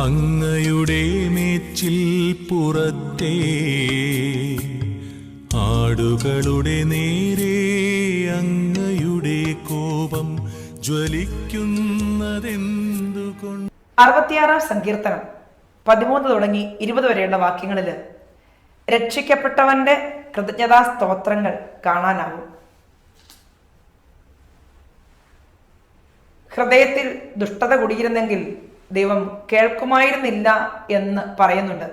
അങ്ങയുടെ മേച്ചിൽ പുറത്തെ ആടുകളുടെ നേരെ അങ്ങയുടെ കോപം ജ്വലിക്കുന്നതെന്തുകൊണ്ട്? അറുപത്തിയാറാം സങ്കീർത്തനം. പതിമൂന്ന് തുടങ്ങി ഇരുപത് വരെയുള്ള വാക്യങ്ങളിൽ രക്ഷിക്കപ്പെട്ടവന്റെ കൃതജ്ഞതാ സ്തോത്രങ്ങൾ കാണാനാവും. ഹൃദയത്തിൽ ദുഷ്ടത കുടിയിരുന്നെങ്കിൽ ദൈവം കേൾക്കുമായിരുന്നില്ല എന്ന് പറയുന്നുണ്ട്.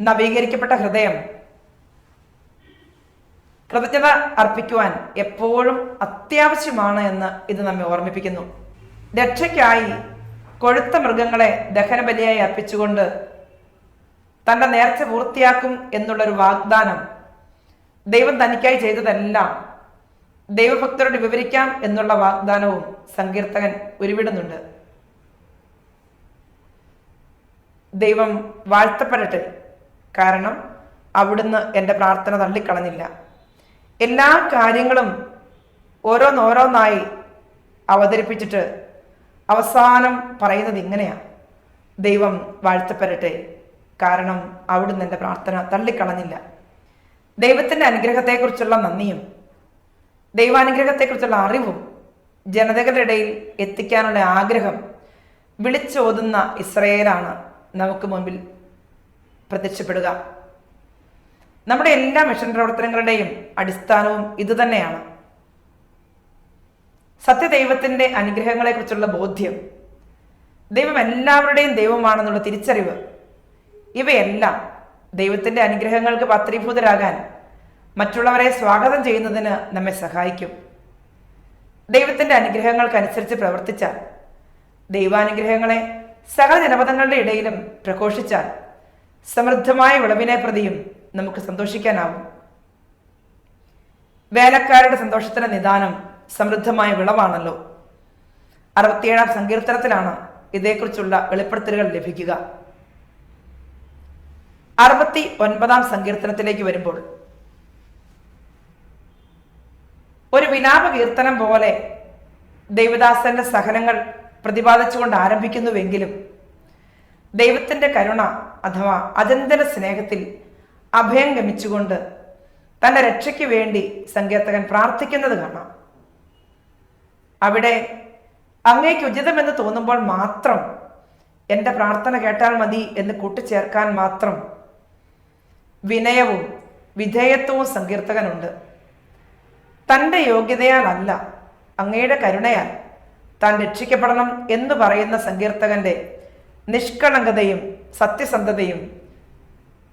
നവീകരിക്കപ്പെട്ട ഹൃദയം. കൃതജ്ഞത അർപ്പിക്കുവാൻ എപ്പോഴും അത്യാവശ്യമാണ് എന്ന് ഇത് നമ്മെ ഓർമ്മിപ്പിക്കുന്നു. രക്ഷയ്ക്കായി കൊഴുത്ത മൃഗങ്ങളെ ദഹനബലിയായി അർപ്പിച്ചുകൊണ്ട് തന്റെ നേർച്ച പൂർത്തിയാക്കും എന്നുള്ളൊരു വാഗ്ദാനം ദൈവം തനിക്കായി ചെയ്തതെല്ലാം ദൈവഭക്തരോട് വിവരിക്കാം എന്നുള്ള വാഗ്ദാനവും സങ്കീർത്തകൻ ഉരുവിടുന്നുണ്ട്. ദൈവം വാഴ്ത്തപ്പെടട്ടെ. കാരണം അവിടുന്ന് എന്റെ പ്രാർത്ഥന തള്ളിക്കളഞ്ഞില്ല. എല്ലാ കാര്യങ്ങളും ഓരോന്നോരോന്നായി അവതരിപ്പിച്ചിട്ട് അവസാനം പറയുന്നത് ഇങ്ങനെയാണ് ദൈവം വാഴ്ത്തപ്പെടട്ടെ. കാരണം അവിടുന്ന് എന്റെ പ്രാർത്ഥന തള്ളിക്കളഞ്ഞില്ല. ദൈവത്തിന്റെ അനുഗ്രഹത്തെക്കുറിച്ചുള്ള നന്ദിയും ദൈവാനുഗ്രഹത്തെക്കുറിച്ചുള്ള അറിവും ജനതകളുടെ ഇടയിൽ എത്തിക്കാനുള്ള ആഗ്രഹം വിളിച്ചോതുന്ന ഇസ്രയേലാണ്. നമുക്ക് മുൻപിൽ പ്രത്യക്ഷപ്പെടുക. നമ്മുടെ എല്ലാ മിഷൻ പ്രവർത്തനങ്ങളുടെയും അടിസ്ഥാനവും ഇതുതന്നെയാണ് സത്യദൈവത്തിന്റെ അനുഗ്രഹങ്ങളെക്കുറിച്ചുള്ള ബോധ്യം ദൈവം എല്ലാവരുടെയും ദൈവമാണെന്നുള്ള തിരിച്ചറിവ് ഇവയെല്ലാം ദൈവത്തിന്റെ അനുഗ്രഹങ്ങൾക്ക് പത്രീഭൂതരാകാൻ മറ്റുള്ളവരെ സ്വാഗതം ചെയ്യുന്നതിന് നമ്മെ സഹായിക്കും. ദൈവത്തിന്റെ അനുഗ്രഹങ്ങൾക്കനുസരിച്ച് പ്രവർത്തിച്ചാൽ ദൈവാനുഗ്രഹങ്ങളെ സകല ജനപദങ്ങളുടെ ഇടയിലും പ്രഘോഷിച്ചാൽ സമൃദ്ധമായ വിളവിനെ പ്രതിയും നമുക്ക് സന്തോഷിക്കാനാവും. വേലക്കാരുടെ സന്തോഷത്തിന്റെ നിദാനം സമൃദ്ധമായ വിളവാണല്ലോ. അറുപത്തിയേഴാം സങ്കീർത്തനത്തിലാണ് ഇതേക്കുറിച്ചുള്ള വെളിപ്പെടുത്തലുകൾ ലഭിക്കുക. അറുപത്തി ഒൻപതാം സങ്കീർത്തനത്തിലേക്ക് വരുമ്പോൾ ഒരു വിലാപ കീർത്തനം പോലെ ദേവദാസന്റെ സഹനങ്ങൾ പ്രതിപാദിച്ചുകൊണ്ട് ആരംഭിക്കുന്നുവെങ്കിലും ദൈവത്തിന്റെ കരുണ അഥവാ അജന്തര സ്നേഹത്തിൽ അഭയം ഗമിച്ചുകൊണ്ട് തന്റെ രക്ഷയ്ക്ക് വേണ്ടി സങ്കീർത്തകൻ പ്രാർത്ഥിക്കുന്നത് കാണാം. അവിടെ അങ്ങേക്ക് ഉചിതമെന്ന് തോന്നുമ്പോൾ മാത്രം എന്റെ പ്രാർത്ഥന കേട്ടാൽ മതി എന്ന് കൂട്ടിച്ചേർക്കാൻ മാത്രം വിനയവും വിധേയത്വവും സങ്കീർത്തകനുണ്ട്. തന്റെ യോഗ്യതയാലല്ല അങ്ങയുടെ കരുണയാൽ താൻ രക്ഷിക്കപ്പെടണം എന്ന് പറയുന്ന സങ്കീർത്തകന്റെ നിഷ്കളങ്കതയും സത്യസന്ധതയും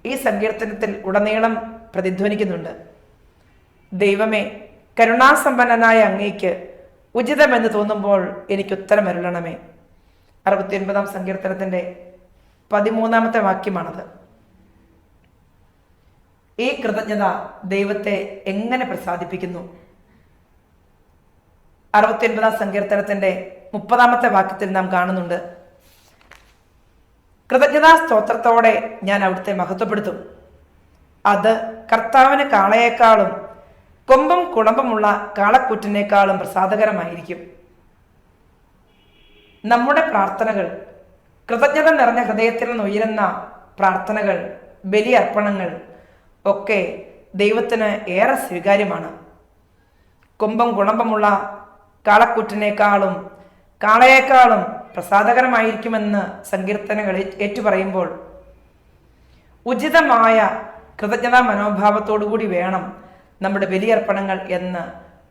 ഈ സങ്കീർത്തനത്തിൽ ഉടനീളം പ്രതിധ്വനിക്കുന്നുണ്ട്. ദൈവമേ കരുണാസമ്പന്നനായ അങ്ങേക്ക് ഉചിതമെന്ന് തോന്നുമ്പോൾ എനിക്ക് ഉത്തരമരുളണമേ അറുപത്തിയൊൻപതാം സങ്കീർത്തനത്തിന്റെ പതിമൂന്നാമത്തെ വാക്യമാണത്. ഈ കൃതജ്ഞത ദൈവത്തെ എങ്ങനെ പ്രസാദിപ്പിക്കുന്നു? അറുപത്തിയൊൻപതാം സങ്കീർത്തനത്തിന്റെ മുപ്പതാമത്തെ വാക്യത്തിൽ നാം കാണുന്നുണ്ട്. കൃതജ്ഞതാ സ്തോത്രത്തോടെ ഞാൻ അവിടുത്തെ മഹത്വപ്പെടുത്തും. അത് കർത്താവിന് കാളയേക്കാളും കൊമ്പും കുളമ്പുമുള്ള കാളക്കുറ്റിനേക്കാളും പ്രസാദകരമായിരിക്കും. നമ്മുടെ പ്രാർത്ഥനകൾ കൃതജ്ഞത നിറഞ്ഞ ഹൃദയത്തിൽ നിന്ന് ഉയരുന്ന പ്രാർത്ഥനകൾ ബലിയർപ്പണങ്ങൾ ഒക്കെ ദൈവത്തിന് ഏറെ സ്വീകാര്യമാണ്. കൊമ്പും കുളമ്പമുള്ള കാളക്കുറ്റിനേക്കാളും കാളയേക്കാളും പ്രസാദകരമായിരിക്കുമെന്ന് സങ്കീർത്തനങ്ങൾ ഏറ്റുപറയുമ്പോൾ ഉചിതമായ കൃതജ്ഞതാ മനോഭാവത്തോടുകൂടി വേണം നമ്മുടെ ബലിയർപ്പണങ്ങൾ എന്ന്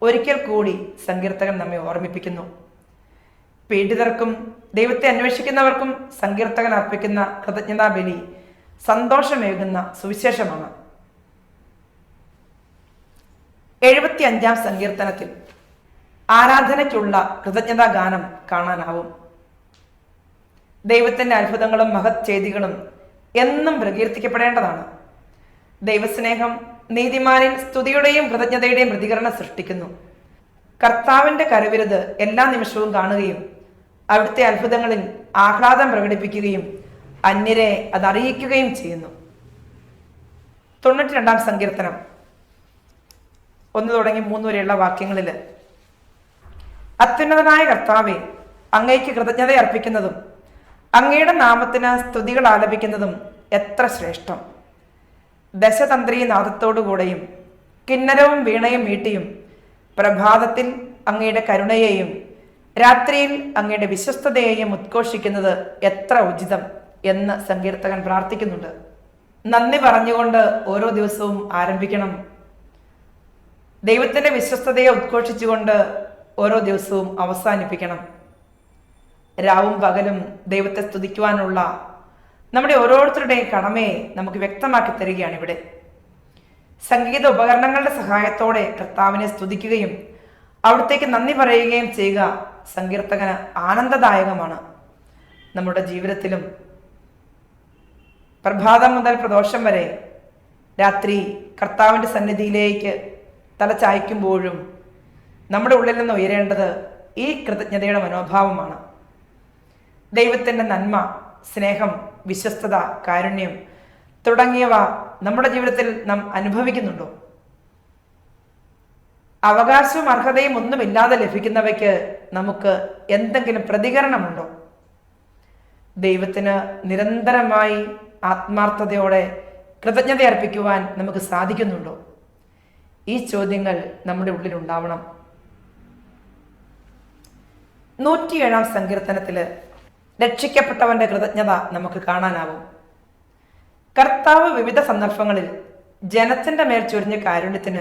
ഒരിക്കൽ കൂടി സങ്കീർത്തകൻ നമ്മെ ഓർമ്മിപ്പിക്കുന്നു. പീഡിതർക്കും ദൈവത്തെ അന്വേഷിക്കുന്നവർക്കും സങ്കീർത്തകൻ അർപ്പിക്കുന്ന കൃതജ്ഞതാ ബലി സന്തോഷമേകുന്ന സുവിശേഷമാണ്. എഴുപത്തി അഞ്ചാം സങ്കീർത്തനത്തിൽ ആരാധനയ്ക്കുള്ള കൃതജ്ഞതാ ഗാനം കാണാനാവും. ദൈവത്തിന്റെ അത്ഭുതങ്ങളും മഹത് ചെയ്തികളും എന്നും പ്രകീർത്തിക്കപ്പെടേണ്ടതാണ്. ദൈവസ്നേഹം നീതിമാനിൽ സ്തുതിയുടെയും കൃതജ്ഞതയുടെയും പ്രതികരണം സൃഷ്ടിക്കുന്നു. കർത്താവിന്റെ കരവിരുത് എല്ലാ നിമിഷവും കാണുകയും അവിടുത്തെ അത്ഭുതങ്ങളിൽ ആഹ്ലാദം പ്രകടിപ്പിക്കുകയും അന്യരെ അത് ചെയ്യുന്നു. തൊണ്ണൂറ്റി രണ്ടാം സങ്കീർത്തനം. ഒന്ന് തുടങ്ങി മൂന്ന് വരെയുള്ള വാക്യങ്ങളിൽ അത്യുന്നതനായ കർത്താവെ അങ്ങേക്ക് കൃതജ്ഞത അർപ്പിക്കുന്നതും അങ്ങയുടെ നാമത്തിന് സ്തുതികൾ ആലപിക്കുന്നതും എത്ര ശ്രേഷ്ഠം. ദശതന്ത്രി നാദത്തോടുകൂടെയും കിന്നരവും വീണയും വീട്ടിയും പ്രഭാതത്തിൽ അങ്ങയുടെ കരുണയെയും രാത്രിയിൽ അങ്ങയുടെ വിശ്വസ്തതയെയും ഉദ്ഘോഷിക്കുന്നത് എത്ര ഉചിതം എന്ന് സങ്കീർത്തകൻ പ്രാർത്ഥിക്കുന്നുണ്ട്. നന്ദി പറഞ്ഞുകൊണ്ട് ഓരോ ദിവസവും ആരംഭിക്കണം. ദൈവത്തിന്റെ വിശ്വസ്തതയെ ഉദ്ഘോഷിച്ചുകൊണ്ട് ഓരോ ദിവസവും അവസാനിപ്പിക്കണം. രാവും പകലും ദൈവത്തെ സ്തുതിക്കുവാനുള്ള നമ്മുടെ ഓരോരുത്തരുടെയും കടമയെ നമുക്ക് വ്യക്തമാക്കി തരികയാണ് ഇവിടെ. സംഗീത ഉപകരണങ്ങളുടെ സഹായത്തോടെ കർത്താവിനെ സ്തുതിക്കുകയും അവിടത്തേക്ക് നന്ദി പറയുകയും ചെയ്യുക സങ്കീർത്തകന് ആനന്ദദായകമാണ്. നമ്മുടെ ജീവിതത്തിലും പ്രഭാതം മുതൽ പ്രദോഷം വരെ രാത്രി കർത്താവിന്റെ സന്നിധിയിലേക്ക് തല ചായ്ക്കുമ്പോഴും നമ്മുടെ ഉള്ളിൽ നിന്ന് ഉയരേണ്ടത് ഈ കൃതജ്ഞതയുടെ മനോഭാവമാണ്. ദൈവത്തിന്റെ നന്മ സ്നേഹം വിശ്വസ്തത കാരുണ്യം തുടങ്ങിയവ നമ്മുടെ ജീവിതത്തിൽ നാം അനുഭവിക്കുന്നുണ്ടോ? അവകാശവും അർഹതയും ഒന്നുമില്ലാതെ ലഭിക്കുന്നവയ്ക്ക് നമുക്ക് എന്തെങ്കിലും പ്രതികരണമുണ്ടോ? ദൈവത്തിന് നിരന്തരമായി ആത്മാർത്ഥതയോടെ കൃതജ്ഞത അർപ്പിക്കുവാൻ നമുക്ക് സാധിക്കുന്നുണ്ടോ? ഈ ചോദ്യങ്ങൾ നമ്മുടെ ഉള്ളിൽ ഉണ്ടാവണം. നൂറ്റിയേഴാം സങ്കീർത്തനത്തിൽ രക്ഷിക്കപ്പെട്ടവന്റെ കൃതജ്ഞത നമുക്ക് കാണാനാവും. കർത്താവ് വിവിധ സന്ദർഭങ്ങളിൽ ജനത്തിന്റെ മേൽ ചൊരിഞ്ഞ കാരുണ്യത്തിന്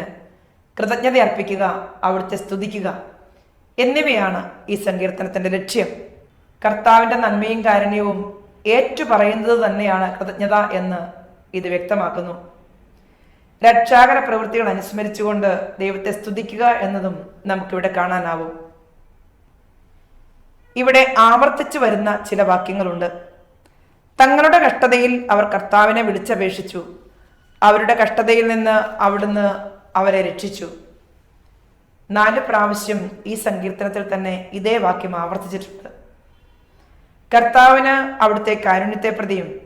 കൃതജ്ഞത അർപ്പിക്കുക അവിടുത്തെ സ്തുതിക്കുക എന്നിവയാണ് ഈ സങ്കീർത്തനത്തിന്റെ ലക്ഷ്യം. കർത്താവിന്റെ നന്മയും കാരുണ്യവും ഏറ്റുപറയുന്നത് തന്നെയാണ് കൃതജ്ഞത എന്ന് ഇത് വ്യക്തമാക്കുന്നു. രക്ഷാകര പ്രവൃത്തികൾ അനുസ്മരിച്ചുകൊണ്ട് ദൈവത്തെ സ്തുതിക്കുക എന്നതും നമുക്കിവിടെ കാണാനാവും. ഇവിടെ ആവർത്തിച്ചു വരുന്ന ചില വാക്യങ്ങളുണ്ട്. തങ്ങളുടെ കഷ്ടതയിൽ അവർ കർത്താവിനെ വിളിച്ചപേക്ഷിച്ചു. അവരുടെ കഷ്ടതയിൽ നിന്ന് അവിടുന്ന് അവരെ രക്ഷിച്ചു. നാല് പ്രാവശ്യം ഈ സങ്കീർത്തനത്തിൽ തന്നെ ഇതേ വാക്യം ആവർത്തിച്ചിട്ടുണ്ട്. കർത്താവിന് അവിടുത്തെ കാരുണ്യത്തെ പ്രതിയും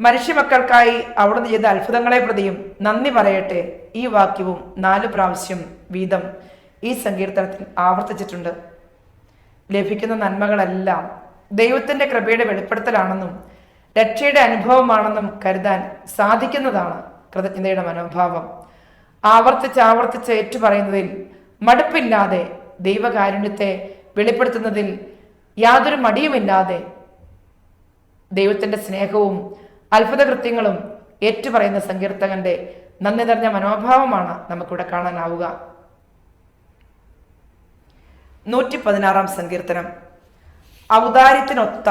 മനുഷ്യമക്കൾക്കായി അവിടുന്ന് ചെയ്ത അത്ഭുതങ്ങളെ പ്രതിയും നന്ദി പറയട്ടെ ഈ വാക്യവും നാല് പ്രാവശ്യം വീതം ഈ സങ്കീർത്തനത്തിൽ ആവർത്തിച്ചിട്ടുണ്ട്. ലഭിക്കുന്ന നന്മകളെല്ലാം ദൈവത്തിന്റെ കൃപയുടെ വെളിപ്പെടുത്തലാണെന്നും രക്ഷയുടെ അനുഭവമാണെന്നും കരുതാൻ സാധിക്കുന്നതാണ് കൃതജ്ഞതയുടെ മനോഭാവം. ആവർത്തിച്ച് ആവർത്തിച്ച് ഏറ്റുപറയുന്നതിൽ മടുപ്പില്ലാതെ ദൈവകാരുണ്യത്തെ വെളിപ്പെടുത്തുന്നതിൽ യാതൊരു മടിയുമില്ലാതെ ദൈവത്തിന്റെ സ്നേഹവും അത്ഭുത കൃത്യങ്ങളും ഏറ്റുപറയുന്ന സങ്കീർത്തകന്റെ നന്ദി നിറഞ്ഞ മനോഭാവമാണ് നമുക്കിവിടെ കാണാനാവുക. നൂറ്റി പതിനാറാം സങ്കീർത്തനം. ഔദാര്യത്തിനൊത്ത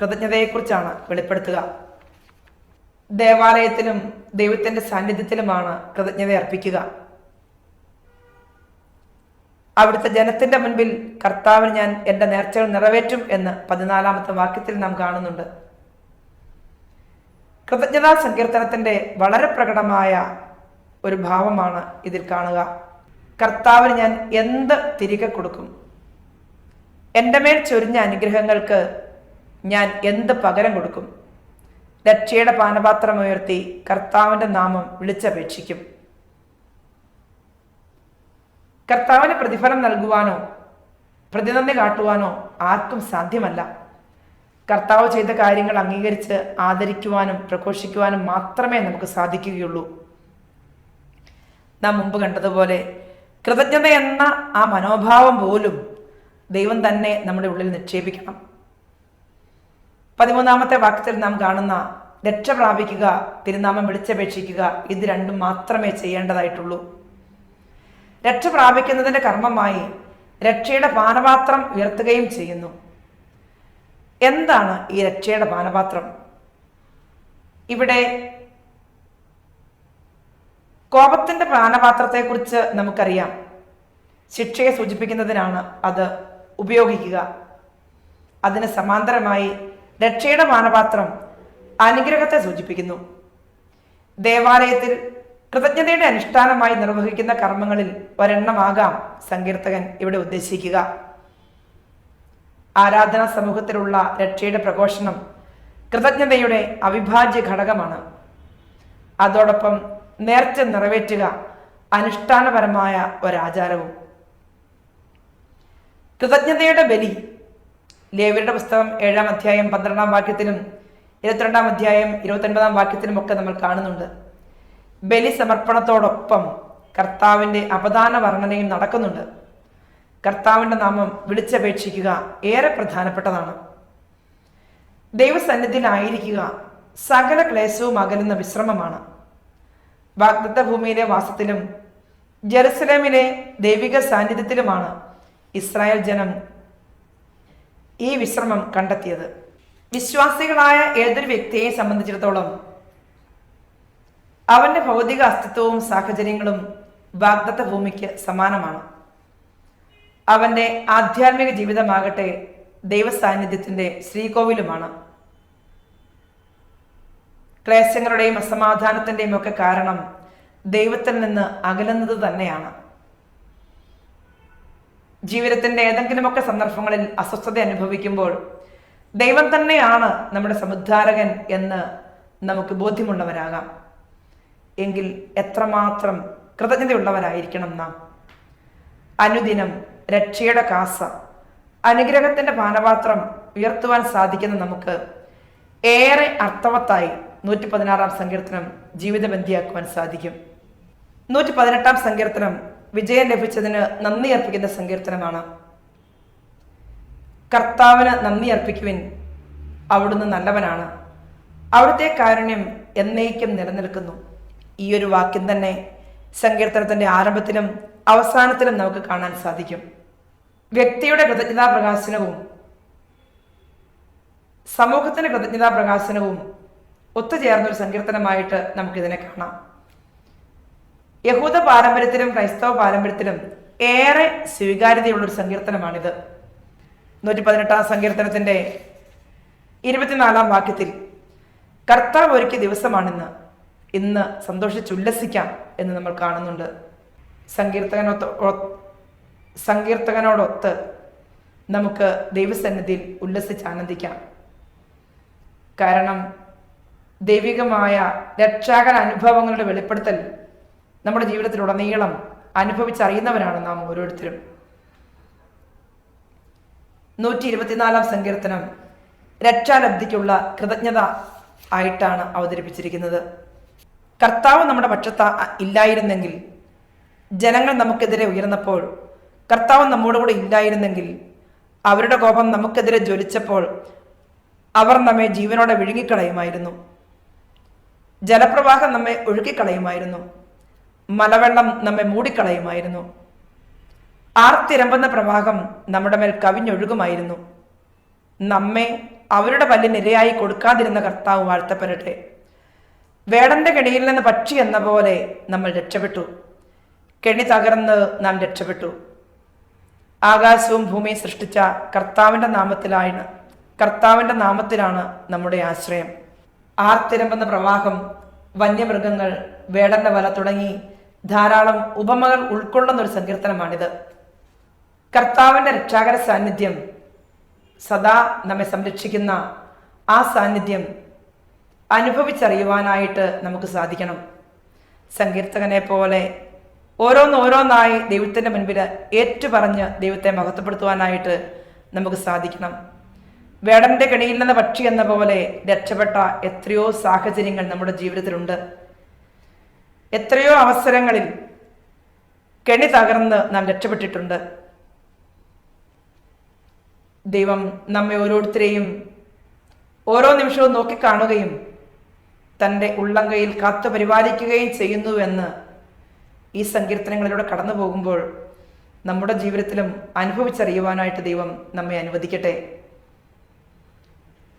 കൃതജ്ഞതയെക്കുറിച്ചാണ് വെളിപ്പെടുത്തുക. ദേവാലയത്തിലും ദൈവത്തിന്റെ സാന്നിധ്യത്തിലുമാണ് കൃതജ്ഞത അർപ്പിക്കുക. അവിടുത്തെ ജനത്തിന്റെ മുൻപിൽ കർത്താവിന് ഞാൻ എന്റെ നേർച്ചകൾ നിറവേറ്റും എന്ന് പതിനാലാമത്തെ വാക്യത്തിൽ നാം കാണുന്നുണ്ട്. കൃതജ്ഞതാ സങ്കീർത്തനത്തിന്റെ വളരെ പ്രകടമായ ഒരു ഭാവമാണ് ഇതിൽ കാണുക. കർത്താവിന് ഞാൻ എന്ത് തിരികെ കൊടുക്കും? എന്റെ മേൽ ചൊരിഞ്ഞ അനുഗ്രഹങ്ങൾക്ക് ഞാൻ എന്ത് പകരം കൊടുക്കും? രക്ഷയുടെ പാനപാത്രം ഉയർത്തി കർത്താവിന്റെ നാമം വിളിച്ചപേക്ഷിക്കും. കർത്താവിന് പ്രതിഫലം നൽകുവാനോ പ്രതിനന്ദി കാട്ടുവാനോ ആർക്കും സാധ്യമല്ല. കർത്താവ് ചെയ്ത കാര്യങ്ങൾ അംഗീകരിച്ച് ആദരിക്കുവാനും പ്രഘോഷിക്കുവാനും മാത്രമേ നമുക്ക് സാധിക്കുകയുള്ളൂ. നാം മുമ്പ് കണ്ടതുപോലെ കൃതജ്ഞത എന്ന ആ മനോഭാവം പോലും ദൈവം തന്നെ നമ്മുടെ ഉള്ളിൽ നിക്ഷേപിക്കണം. പതിമൂന്നാമത്തെ വാക്യത്തിൽ നാം കാണുന്ന രക്ഷ പ്രാപിക്കുക തിരുനാമം വിളിച്ചപേക്ഷിക്കുക ഇത് രണ്ടും മാത്രമേ ചെയ്യേണ്ടതായിട്ടുള്ളൂ. രക്ഷ പ്രാപിക്കുന്നതിന്റെ കർമ്മമായി രക്ഷയുടെ പാനപാത്രം ഉയർത്തുകയും ചെയ്യുന്നു. എന്താണ് ഈ രക്ഷയുടെ പാനപാത്രം? ഇവിടെ കോപത്തിന്റെ പാനപാത്രത്തെക്കുറിച്ച് നമുക്കറിയാം. ശിക്ഷയെ സൂചിപ്പിക്കുന്നതിനാണ് അത്. ഉപയോഗിക്കുക. അതിന് സമാന്തരമായി രക്ഷയുടെ മാനപാത്രം അനുഗ്രഹത്തെ സൂചിപ്പിക്കുന്നു. ദേവാലയത്തിൽ കൃതജ്ഞതയുടെ അനുഷ്ഠാനമായി നിർവഹിക്കുന്ന കർമ്മങ്ങളിൽ ഒരെണ്ണമാകാം സങ്കീർത്തകൻ ഇവിടെ ഉദ്ദേശിക്കുക. ആരാധനാ സമൂഹത്തിലുള്ള രക്ഷയുടെ പ്രഘോഷണം കൃതജ്ഞതയുടെ അവിഭാജ്യ ഘടകമാണ്. അതോടൊപ്പം നേർച്ച നിറവേറ്റുക അനുഷ്ഠാനപരമായ ഒരാചാരവും. കൃതജ്ഞതയുടെ ബലി. ലേവിയുടെ പുസ്തകം ഏഴാം അധ്യായം പന്ത്രണ്ടാം വാക്യത്തിലും ഇരുപത്തിരണ്ടാം അധ്യായം ഇരുപത്തൊൻപതാം വാക്യത്തിലും ഒക്കെ നമ്മൾ കാണുന്നുണ്ട്. ബലി സമർപ്പണത്തോടൊപ്പം കർത്താവിന്റെ അപദാന വർണനയും നടക്കുന്നുണ്ട്. കർത്താവിന്റെ നാമം വിളിച്ചപേക്ഷിക്കുക ഏറെ പ്രധാനപ്പെട്ടതാണ്. ദൈവസന്നിധിയിലായിരിക്കുക സകല ക്ലേശവും അകലുന്ന വിശ്രമമാണ്. വാഗ്ദത്ത ഭൂമിയിലെ വാസത്തിലും ജെറുസലേമിലെ ദൈവിക സാന്നിധ്യത്തിലുമാണ് ഇസ്രായേൽ ജനം ഈ വിശ്രമം കണ്ടെത്തിയത്. വിശ്വാസികളായ ഏതൊരു വ്യക്തിയെ സംബന്ധിച്ചിടത്തോളം അവന്റെ ഭൗതിക അസ്തിത്വവും സാഹചര്യങ്ങളും വാഗ്ദത്ത ഭൂമിക്ക് സമാനമാണ്. അവന്റെ ആധ്യാത്മിക ജീവിതമാകട്ടെ ദൈവസാന്നിധ്യത്തിന്റെ ശ്രീകോവിലുമാണ്. ക്ലേശങ്ങളുടെയും അസമാധാനത്തിന്റെയും ഒക്കെ കാരണം ദൈവത്തിൽ നിന്ന് അകലുന്നത് തന്നെയാണ്. ജീവിതത്തിന്റെ ഏതെങ്കിലുമൊക്കെ സന്ദർഭങ്ങളിൽ അസ്വസ്ഥത അനുഭവിക്കുമ്പോൾ ദൈവം തന്നെയാണ് നമ്മുടെ സമുദ്ധാരകൻ എന്ന് നമുക്ക് ബോധ്യമുള്ളവരാകാം. എങ്കിൽ എത്രമാത്രം കൃതജ്ഞതയുള്ളവരായിരിക്കണം നാം? അനുദിനം രക്ഷയുടെ കാസ അനുഗ്രഹത്തിന്റെ പാനപാത്രം ഉയർത്തുവാൻ സാധിക്കുന്ന നമുക്ക് ഏറെ അർത്ഥവത്തായി നൂറ്റി പതിനാറാം സങ്കീർത്തനം ജീവിതബന്ധിയാക്കുവാൻ സാധിക്കും. നൂറ്റി പതിനെട്ടാം സങ്കീർത്തനം വിജയം ലഭിച്ചതിന് നന്ദി അർപ്പിക്കുന്ന സങ്കീർത്തനമാണ്. കർത്താവിന് നന്ദി അർപ്പിക്കുവിൻ. അവിടുന്ന് നല്ലവനാണ്. അവിടുത്തെ കാരുണ്യം എന്നേക്കും നിലനിൽക്കുന്നു. ഈ ഒരു വാക്യം തന്നെ സങ്കീർത്തനത്തിന്റെ ആരംഭത്തിലും അവസാനത്തിലും നമുക്ക് കാണാൻ സാധിക്കും. വ്യക്തിയുടെ കൃതജ്ഞതാ പ്രകാശനവും സമൂഹത്തിന്റെ കൃതജ്ഞതാ പ്രകാശനവും ഒത്തുചേർന്നൊരു സങ്കീർത്തനമായിട്ട് നമുക്കിതിനെ കാണാം. യഹൂദ പാരമ്പര്യത്തിലും ക്രൈസ്തവ പാരമ്പര്യത്തിലും ഏറെ സ്വീകാര്യതയുള്ള ഒരു സങ്കീർത്തനമാണിത്. നൂറ്റി പതിനെട്ടാം സങ്കീർത്തനത്തിന്റെ ഇരുപത്തിനാലാം വാക്യത്തിൽ കർത്താവ് ഒരുക്കിയ ദിവസമാണിന്ന്. ഇന്ന് സന്തോഷിച്ചുല്ലസിക്കാം എന്ന് നമ്മൾ കാണുന്നുണ്ട്. സങ്കീർത്തകനൊത്ത് സങ്കീർത്തകനോടൊത്ത് നമുക്ക് ദൈവസന്നിധിയിൽ ഉല്ലസിച്ച് ആനന്ദിക്കാം കാരണം ദൈവികമായ രക്ഷാകര അനുഭവങ്ങളുടെ വെളിപ്പെടുത്തൽ നമ്മുടെ ജീവിതത്തിലുടനീളം അനുഭവിച്ചറിയുന്നവരാണ് നാം ഓരോരുത്തരും. നൂറ്റി ഇരുപത്തിനാലാം സങ്കീർത്തനം രക്ഷാലബ്ധിക്കുള്ള കൃതജ്ഞത ആയിട്ടാണ് അവതരിപ്പിച്ചിരിക്കുന്നത്. കർത്താവ് നമ്മുടെ പക്ഷത്ത ഇല്ലായിരുന്നെങ്കിൽ ജനങ്ങൾ നമുക്കെതിരെ ഉയർന്നപ്പോൾ കർത്താവ് നമ്മോട് കൂടെ ഇല്ലായിരുന്നെങ്കിൽ അവരുടെ കോപം നമുക്കെതിരെ ജ്വലിച്ചപ്പോൾ അവർ നമ്മെ ജീവനോടെ വിഴുങ്ങിക്കളയുമായിരുന്നു. ജലപ്രവാഹം നമ്മെ ഒഴുക്കിക്കളയുമായിരുന്നു. മലവെള്ളം നമ്മെ മൂടിക്കളയുമായിരുന്നു. ആർത്തിരമ്പുന്ന പ്രവാഹം നമ്മുടെ മേൽ കവിഞ്ഞൊഴുകുമായിരുന്നു. നമ്മെ അവരുടെ പല്ലിനിരയായി കൊടുക്കാതിരുന്ന കർത്താവ് വാഴ്ത്തപ്പെടട്ടെ. വേടന്റെ കെണിയിൽ നിന്ന് പക്ഷി എന്ന പോലെ നമ്മൾ രക്ഷപ്പെട്ടു. കെണി തകർന്ന് നാം രക്ഷപ്പെട്ടു. ആകാശവും ഭൂമിയും സൃഷ്ടിച്ച കർത്താവിന്റെ നാമത്തിലാണ് കർത്താവിന്റെ നാമത്തിലാണ് നമ്മുടെ ആശ്രയം. ആർത്തിരമ്പുന്ന പ്രവാഹം വന്യമൃഗങ്ങൾ വേടന്റെ വല തുടങ്ങി ധാരാളം ഉപമകൾ ഉൾക്കൊള്ളുന്ന ഒരു സങ്കീർത്തനമാണിത്. കർത്താവിന്റെ രക്ഷാകര സാന്നിധ്യം സദാ നമ്മെ സംരക്ഷിക്കുന്ന ആ സാന്നിധ്യം അനുഭവിച്ചറിയുവാനായിട്ട് നമുക്ക് സാധിക്കണം. സങ്കീർത്തകനെ പോലെ ഓരോന്നോരോന്നായി ദൈവത്തിന്റെ മുൻപിൽ ഏറ്റുപറഞ്ഞ് ദൈവത്തെ മഹത്വപ്പെടുത്തുവാനായിട്ട് നമുക്ക് സാധിക്കണം. വേടന്റെ കെണിയിൽ നിന്ന് പക്ഷി എന്ന പോലെ രക്ഷപ്പെട്ട എത്രയോ സാഹചര്യങ്ങൾ നമ്മുടെ ജീവിതത്തിലുണ്ട്. എത്രയോ അവസരങ്ങളിൽ കെണി തകർന്ന് നാം രക്ഷപ്പെട്ടിട്ടുണ്ട്. ദൈവം നമ്മെ ഓരോരുത്തരെയും ഓരോ നിമിഷവും നോക്കിക്കാണുകയും തന്റെ ഉള്ളങ്കയിൽ കാത്തു പരിപാലിക്കുകയും ചെയ്യുന്നുവെന്ന് ഈ സങ്കീർത്തനങ്ങളിലൂടെ കടന്നു പോകുമ്പോൾ നമ്മുടെ ജീവിതത്തിലും അനുഭവിച്ചറിയുവാനായിട്ട് ദൈവം നമ്മെ അനുവദിക്കട്ടെ.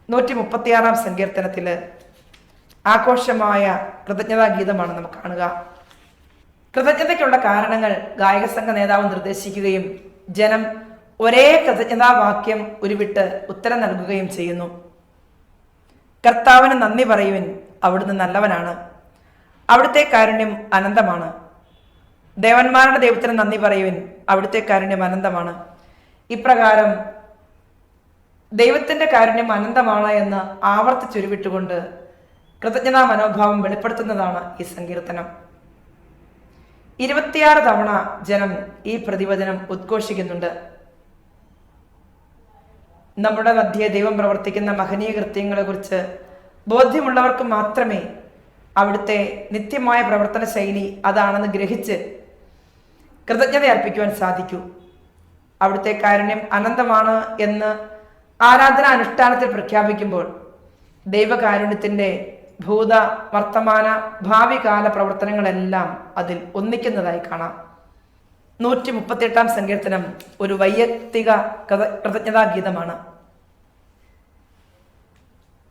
നൂറ്റി മുപ്പത്തിയാറാം സങ്കീർത്തനത്തിൽ ആഘോഷമായ കൃതജ്ഞതാ ഗീതമാണ് നമുക്ക് കാണുക. കൃതജ്ഞതയ്ക്കുള്ള കാരണങ്ങൾ ഗായകസംഘ നേതാവ് നിർദ്ദേശിക്കുകയും ജനം ഒരേ കൃതജ്ഞതാ വാക്യം ഉരുവിട്ട് ഉത്തരം നൽകുകയും ചെയ്യുന്നു. കർത്താവിന് നന്ദി പറയുവിൻ അവിടുന്ന് നല്ലവനാണ്. അവിടുത്തെ കാരുണ്യം അനന്തമാണ്. ദേവന്മാരുടെ ദൈവത്തിന് നന്ദി പറയുവിൻ അവിടുത്തെ കാരുണ്യം അനന്തമാണ്. ഇപ്രകാരം ദൈവത്തിന്റെ കാരുണ്യം അനന്തമാണ് എന്ന് ആവർത്തിച്ചുരുവിട്ടുകൊണ്ട് കൃതജ്ഞതാ മനോഭാവം വെളിപ്പെടുത്തുന്നതാണ് ഈ സങ്കീർത്തനം. ഇരുപത്തിയാറ് തവണ ജനം ഈ പ്രതിവചനം ഉദ്ഘോഷിക്കുന്നുണ്ട്. നമ്മുടെ മധ്യേ ദൈവം പ്രവർത്തിക്കുന്ന മഹനീയ കൃത്യങ്ങളെക്കുറിച്ച് ബോധ്യമുള്ളവർക്ക് മാത്രമേ അവിടുത്തെ നിത്യമായ പ്രവർത്തന ശൈലി അതാണെന്ന് ഗ്രഹിച്ച് കൃതജ്ഞത അർപ്പിക്കുവാൻ സാധിക്കൂ. അവിടുത്തെ കാരുണ്യം അനന്തമാണ് എന്ന് ആരാധനാ അനുഷ്ഠാനത്തിൽ പ്രഖ്യാപിക്കുമ്പോൾ ദൈവകാരുണ്യത്തിന്റെ ഭൂത വർത്തമാന ഭാവി കാല പ്രവർത്തനങ്ങളെല്ലാം അതിൽ ഒന്നിക്കുന്നതായി കാണാം. നൂറ്റി മുപ്പത്തിയെട്ടാം സങ്കീർത്തനം ഒരു വൈയക്തിക കൃത- കൃതജ്ഞതാ ഗീതമാണ്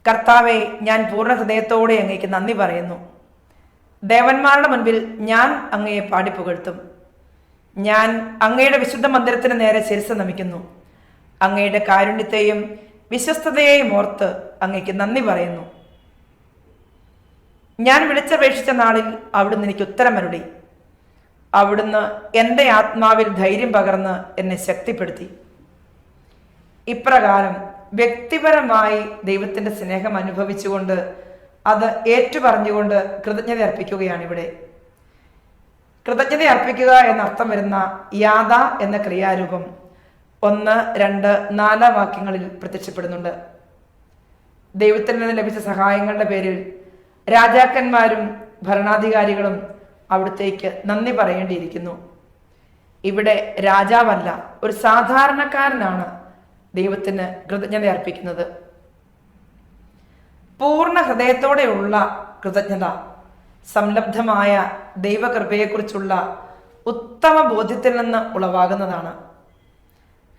കർത്താവെ ഞാൻ പൂർണ ഹൃദയത്തോടെ അങ്ങേക്ക് നന്ദി പറയുന്നു. ദേവന്മാരുടെ മുൻപിൽ ഞാൻ അങ്ങയെ പാടിപ്പുകഴ്ത്തും. ഞാൻ അങ്ങയുടെ വിശുദ്ധ മന്ദിരത്തിന് നേരെ ശിരസ് നമിക്കുന്നു. അങ്ങയുടെ കാരുണ്യത്തെയും വിശ്വസ്തതയെയും ഓർത്ത് അങ്ങയ്ക്ക് നന്ദി പറയുന്നു. ഞാൻ വിളിച്ചപേക്ഷിച്ച നാളിൽ അവിടുന്ന് എനിക്ക് ഉത്തരമരുളി. അവിടുന്ന് എന്റെ ആത്മാവിൽ ധൈര്യം പകർന്ന് എന്നെ ശക്തിപ്പെടുത്തി. ഇപ്രകാരം വ്യക്തിപരമായി ദൈവത്തിന്റെ സ്നേഹം അനുഭവിച്ചുകൊണ്ട് അത് ഏറ്റുപറഞ്ഞുകൊണ്ട് കൃതജ്ഞത അർപ്പിക്കുകയാണ് ഇവിടെ. കൃതജ്ഞത അർപ്പിക്കുക എന്നർത്ഥം വരുന്ന യാത എന്ന ക്രിയാരൂപം ഒന്ന് രണ്ട് നാല് വാക്യങ്ങളിൽ പ്രത്യക്ഷപ്പെടുന്നുണ്ട്. ദൈവത്തിൽ നിന്ന് ലഭിച്ച സഹായങ്ങളുടെ പേരിൽ രാജാക്കന്മാരും ഭരണാധികാരികളും അവിടത്തേക്ക് നന്ദി പറയേണ്ടിയിരിക്കുന്നു. ഇവിടെ രാജാവല്ല ഒരു സാധാരണക്കാരനാണ് ദൈവത്തിന് കൃതജ്ഞത അർപ്പിക്കുന്നത്. പൂർണ ഹൃദയത്തോടെയുള്ള കൃതജ്ഞത സംലബ്ധമായ ദൈവകൃപയെക്കുറിച്ചുള്ള ഉത്തമ ബോധ്യത്തിൽ നിന്ന് ഉളവാകുന്നതാണ്.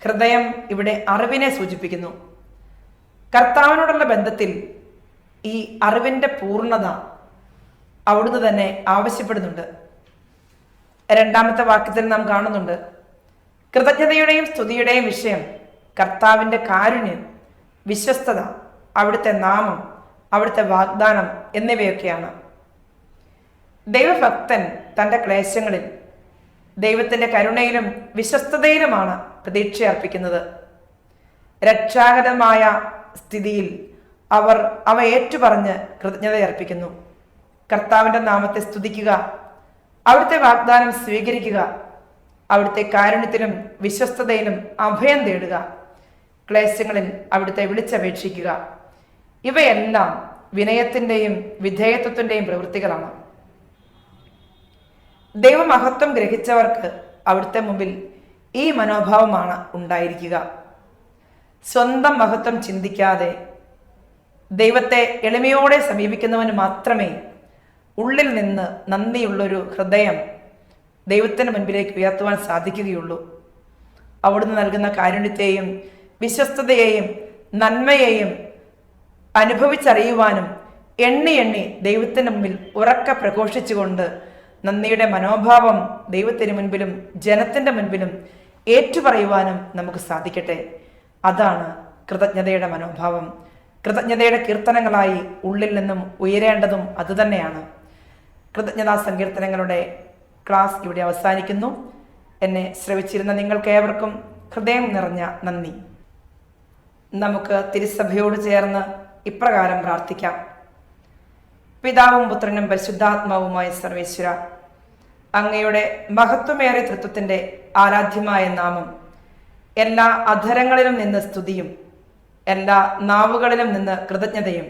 ഹൃദയം ഇവിടെ അറിവിനെ സൂചിപ്പിക്കുന്നു. കർത്താവിനോടുള്ള ബന്ധത്തിൽ ഈ അറിവിന്റെ പൂർണത അവിടുന്ന് തന്നെ ആവശ്യപ്പെടുന്നുണ്ട്. രണ്ടാമത്തെ വാക്യത്തിൽ നാം കാണുന്നുണ്ട് കൃതജ്ഞതയുടെയും സ്തുതിയുടെയും വിഷയം കർത്താവിന്റെ കാരുണ്യം വിശ്വസ്തത അവിടുത്തെ നാമം അവിടുത്തെ വാഗ്ദാനം എന്നിവയൊക്കെയാണ്. ദൈവഭക്തൻ തന്റെ ക്ലേശങ്ങളിൽ ദൈവത്തിന്റെ കരുണയിലും വിശ്വസ്തതയിലുമാണ് പ്രതീക്ഷ അർപ്പിക്കുന്നത് രക്ഷാകരമായ സ്ഥിതിയിൽ അവർ അവ ഏറ്റുപറഞ്ഞ് കൃതജ്ഞത അർപ്പിക്കുന്നു കർത്താവിന്റെ നാമത്തെ സ്തുതിക്കുക. അവിടുത്തെ വാഗ്ദാനം സ്വീകരിക്കുക. അവിടുത്തെ കാരുണ്യത്തിനും വിശ്വസ്തതയിലും അഭയം തേടുക. ക്ലേശങ്ങളിൽ അവിടുത്തെ വിളിച്ചപേക്ഷിക്കുക. ഇവയെല്ലാം വിനയത്തിന്റെയും വിധേയത്വത്തിന്റെയും പ്രവൃത്തികളാണ്. ദൈവമഹത്വം ഗ്രഹിച്ചവർക്ക് അവിടുത്തെ മുമ്പിൽ ഈ മനോഭാവമാണ് ഉണ്ടായിരിക്കുക. സ്വന്തം മഹത്വം ചിന്തിക്കാതെ ദൈവത്തെ എളിമയോടെ സമീപിക്കുന്നവന് മാത്രമേ ഉള്ളിൽ നിന്ന് നന്ദിയുള്ളൊരു ഹൃദയം ദൈവത്തിന് മുൻപിലേക്ക് ഉയർത്തുവാൻ സാധിക്കുകയുള്ളൂ. അവിടുന്ന് നൽകുന്ന കാരുണ്യത്തെയും വിശ്വസ്തതയെയും നന്മയെയും അനുഭവിച്ചറിയുവാനും എണ്ണി എണ്ണി ദൈവത്തിന് മുമ്പിൽ ഉറക്ക പ്രഘോഷിച്ചുകൊണ്ട് നന്ദിയുടെ മനോഭാവം ദൈവത്തിന് മുൻപിലും ജനത്തിന്റെ മുൻപിലും ഏറ്റുപറയുവാനും നമുക്ക് സാധിക്കട്ടെ. അതാണ് കൃതജ്ഞതയുടെ മനോഭാവം. കൃതജ്ഞതയുടെ കീർത്തനങ്ങളായി ഉള്ളിൽ നിന്നും ഉയരേണ്ടതും അതുതന്നെയാണ്. കൃതജ്ഞതാ സങ്കീർത്തനങ്ങളുടെ ക്ലാസ് ഇവിടെ അവസാനിക്കുന്നു. എന്നെ ശ്രവിച്ചിരുന്ന നിങ്ങൾക്കേവർക്കും ഹൃദയം നിറഞ്ഞ നന്ദി. നമുക്ക് തിരുസഭയോട് ചേർന്ന് ഇപ്രകാരം പ്രാർത്ഥിക്കാം. പിതാവും പുത്രനും പരിശുദ്ധാത്മാവുമായ സർവേശ്വര അങ്ങയുടെ മഹത്വമേറെ തൃത്വത്തിന്റെ ആരാധ്യമായ നാമം എല്ലാ അധരങ്ങളിലും നിന്ന് സ്തുതിയും എല്ലാ നാവുകളിലും നിന്ന് കൃതജ്ഞതയും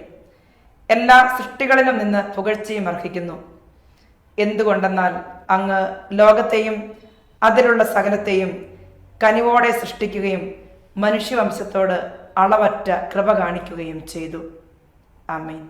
എല്ലാ സൃഷ്ടികളിലും നിന്ന് പുകഴ്ചയും അർഹിക്കുന്നു. എന്തുകൊണ്ടെന്നാൽ അങ്ങ് ലോകത്തെയും അതിലുള്ള സകലത്തെയും കനിവോടെ സൃഷ്ടിക്കുകയും മനുഷ്യവംശത്തോട് അളവറ്റ കൃപ കാണിക്കുകയും ചെയ്തു. ആമേൻ.